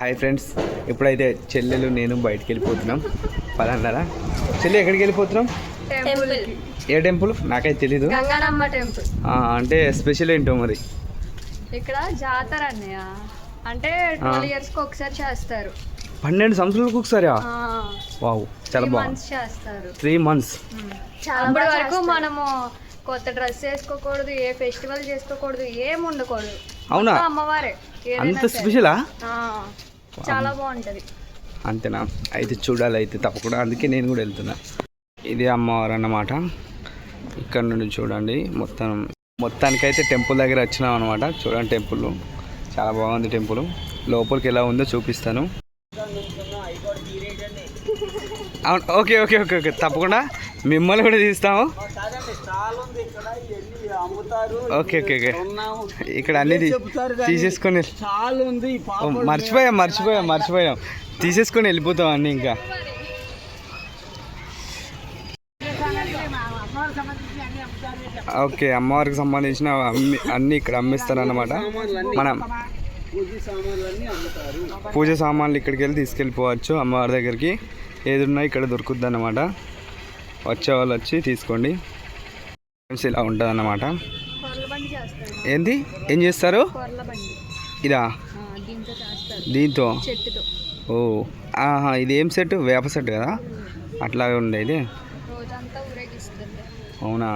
Hi friends ఇప్పుడైతే చెల్లెలు నేను బయటికి వెళ్ళిపోతున్నాం. పదన్నారా చెల్లి ఎక్కడికి వెళ్ళిపోతున్నాం? టెంపుల్ ఏ టెంపుల్? నాకైతే తెలీదు. గంగానమ్మ టెంపుల్. ఆ, అంటే స్పెషల్ ఏంటో మరి? ఇక్కడ జాతర అన్నయ్య. అంటే ట్వెల్వ్ ఇయర్స్కి ఒకసారి చేస్తారు. పన్నెండు సంవత్సరాలకు ఒకసారి? వావ్ చాలా బాగుంది మంత్స్ చేస్తారు. త్రీ మంత్స్ అప్పటి వరకు మనము కొత్త డ్రెస్ వేసుకోకూడదు ఏ ఫెస్టివల్ చేసుకోకూడదు ఏం ఉండకూడదు. అవునా? అమ్మవారే. అంత. స్పెషలా? ఆ, చాలా బాగుంటది. అంతేనా? అయితే చూడాలి అయితే తప్పకుండా. అందుకే నేను కూడా వెళ్తున్నా. ఇది అమ్మవారు అన్నమాట. ఇక్కడ నుండి చూడండి. మొత్తం మొత్తానికైతే టెంపుల్ దగ్గర వచ్చినాం అనమాట చూడండి టెంపుల్. చాలా బాగుంది టెంపుల్. లోపలికి ఎలా ఉందో చూపిస్తాను. అవును ఓకే ఓకే ఓకే ఓకే. తప్పకుండా. మిమ్మల్ని కూడా తీస్తాము. Okay okay okay. ఇక్కడ అన్ని తీసేసుకొని మర్చిపోయాం మర్చిపోయాం మర్చిపోయాం. తీసేసుకొని వెళ్ళిపోతాం అన్నీ ఇంకా. ఓకే అమ్మవారికి సంబంధించిన అమ్మి అన్నీ ఇక్కడ అమ్మిస్తారన్నమాట. మనం పూజ సామాన్లు ఇక్కడికి వెళ్ళి తీసుకెళ్ళిపోవచ్చు అమ్మవారి దగ్గరికి. ఏది ఉన్నా ఇక్కడ దొరుకుద్ది అన్నమాట వచ్చే వాళ్ళు వచ్చి తీసుకోండి. ఫ్రెండ్స్ ఇలా ఉంటుంది అన్నమాట ఏంది? ఏం చేస్తారు? ఇదా? దీంతో ఓ ఆహా ఇది ఏం సెట్? వేప సెట్ కదా? అట్లాగే ఉండే ఇది? అవునా?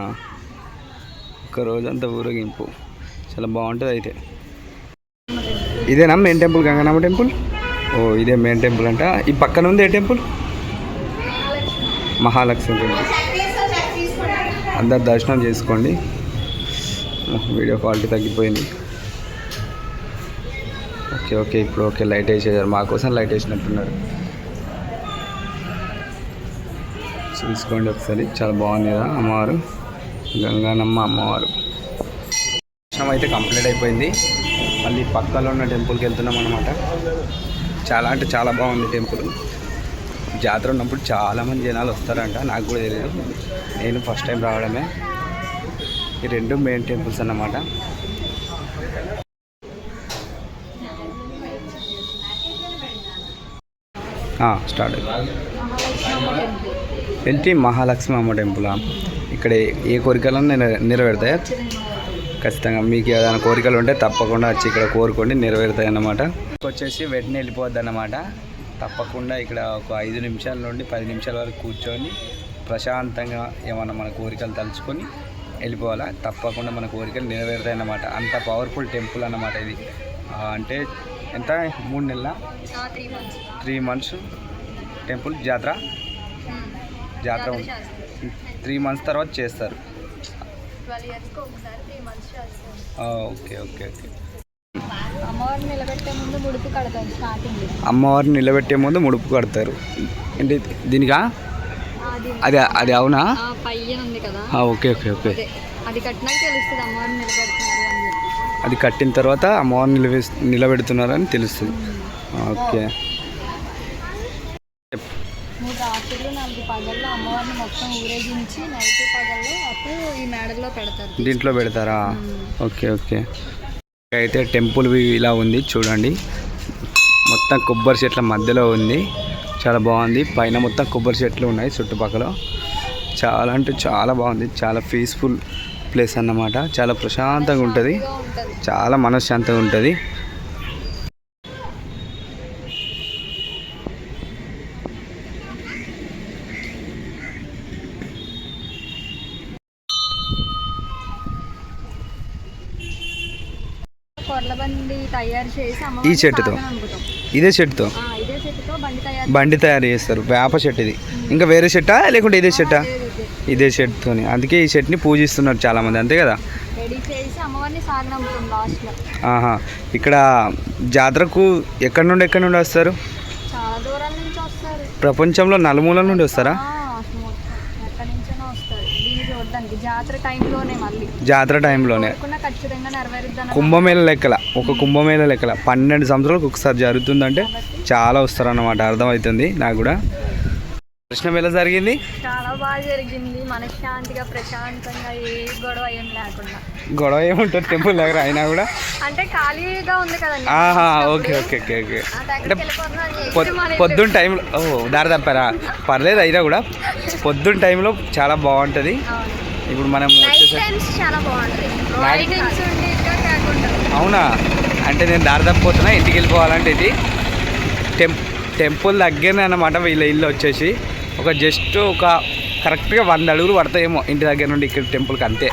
ఒక రోజంతా ఊరేగింపు. చాలా బాగుంటుంది అయితే. ఇదేనా మెయిన్ టెంపుల్ గంగనామ టెంపుల్ ఓ ఇదే మెయిన్ టెంపుల్ అంట. ఈ పక్కన ఉంది ఏ టెంపుల్ మహాలక్ష్మి. టెంపుల్ అందరు దర్శనం చేసుకోండి. వీడియో క్వాలిటీ తగ్గిపోయింది. ఓకే ఓకే ఇప్పుడు ఓకే లైట్ వేసేసారు. మా కోసం లైట్ వేసినట్టున్నారు. చూసుకోండి ఒకసారి. చాలా బాగుంది కదా అమ్మవారు. గంగానమ్మ అమ్మవారు. దర్శనం అయితే కంప్లీట్ అయిపోయింది. మళ్ళీ పక్కలో ఉన్న టెంపుల్కి వెళ్తున్నాం అనమాట చాలా అంటే చాలా బాగుంది టెంపుల్. జాతర ఉన్నప్పుడు చాలామంది జనాలు వస్తారంట. నాకు కూడా తెలియదు నేను ఫస్ట్ టైం రావడమే. ఈ రెండు మెయిన్ టెంపుల్స్ అన్నమాట. స్టార్ట్ ఏంటి? మహాలక్ష్మి అమ్మ టెంపులా ఇక్కడ ఏ కోరికలను నెర నెరవేరుతాయి? ఖచ్చితంగా మీకు ఏదైనా కోరికలు ఉంటే తప్పకుండా వచ్చి ఇక్కడ కోరుకోండి నెరవేరుతాయి అన్నమాట వచ్చేసి వెంటనే వెళ్ళిపోద్ది అన్నమాట తప్పకుండా ఇక్కడ ఒక ఐదు నిమిషాల నుండి పది నిమిషాల వరకు కూర్చొని ప్రశాంతంగా ఏమన్నా మన కోరికలు తలుచుకొని వెళ్ళిపోవాలా? తప్పకుండా మన కోరికలు నెరవేరుతాయి అన్నమాట. అంత పవర్ఫుల్ టెంపుల్ అన్నమాట ఇది. అంటే ఎంత? మూడు నెలల? త్రీ మంత్స్ టెంపుల్ జాతర? జాతర త్రీ మంత్స్ తర్వాత చేస్తారు. Okay okay okay. అమ్మవారిని నిలబెట్టే ముందు ముడుపు కడతాం స్టార్టింగ్ అమ్మవారిని నిలబెట్టే ముందు ముడుపు కడతారు. ఏంటి దీనికా? అది. అది అవునా? పయ్యన ఉంది కదా. Okay okay okay. అదే. అది కట్టినాక తెలుస్తుంది అమ్మవారిని నిలబెడుతున్నారు అది కట్టిన తర్వాత అమ్మవారిని నిలబె నిలబెడుతున్నారని తెలుస్తుంది. ఓకే. మూడు రాత్రులు నాలుగు పగల్లో అమ్మవారిని మొత్తం ఊరేగించి నైట్ పగల్లో అప్పుడు ఈ మేడలో పెడతారు. దీంట్లో పెడతారా? Okay okay. అయితే టెంపుల్ ఇలా ఉంది చూడండి. మొత్తం కొబ్బరి చెట్ల మధ్యలో ఉంది. చాలా బాగుంది. పైన మొత్తం కొబ్బరి చెట్లు ఉన్నాయి చుట్టుపక్కల. చాలా అంటే చాలా బాగుంది. చాలా పీస్ఫుల్ ప్లేస్ అన్నమాట. చాలా ప్రశాంతంగా ఉంటుంది. చాలా మనశ్శాంతంగా ఉంటుంది. తయారు చేసి ఈ చెట్టుతో? ఇదే చెట్టుతో? చెట్టుతో బండి తయారు చేస్తారు. వేప చెట్టు ఇది. ఇంకా వేరే చెట్టా? లేకుంటే ఇదే చెట్టా? ఇదే చెట్టుతోని. అందుకే ఈ చెట్టుని పూజిస్తున్నారు చాలామంది. అంతే కదా? ఆహా. ఇక్కడ జాతరకు ఎక్కడి నుండి ఎక్కడి నుండి వస్తారు? ప్రపంచంలో నలుమూలల నుండి వస్తారా? జాతర టైంలోనే కుంభమేళ లెక్కల. ఒక కుంభమేళ లెక్కల. పన్నెండు సంవత్సరాలకు ఒకసారి జరుగుతుందంటే చాలా వస్తారన్నమాట. అర్థమవుతుంది నాకు కూడా. ప్రశ్న ఎలా జరిగింది? చాలా బాగా జరిగింది. మనశ్శాంతిగా ప్రశాంతంగా ఏ గొడవ ఏం లేకుండా. గొడవ ఏముంటుంది టెంపుల్ దగ్గర అయినా కూడా? అంటే ఖాళీగా ఉంది కదండి. ఆహా ఓకే ఓకే ఓకే ఓకే. అంటే పొద్దున్న టైంలో ఓ దారి తప్పారా? పర్లేదు అయినా కూడా. పొద్దున్న టైంలో చాలా బాగుంటుంది. ఇప్పుడు మనం వచ్చేసరికి చాలా బాగుంటుంది అవునా? అంటే నేను దారి తప్పిపోతున్నా ఇంటికి వెళ్ళిపోవాలంటే ఇది. టెంప్ టెంపుల్ దగ్గరనే అనమాట వీళ్ళ ఇల్లు వచ్చేసి. ఒక జస్ట్ ఒక కరెక్ట్గా వంద అడుగులు పడతాయేమో ఇంటి దగ్గర నుండి ఇక్కడ టెంపుల్కి అంతే.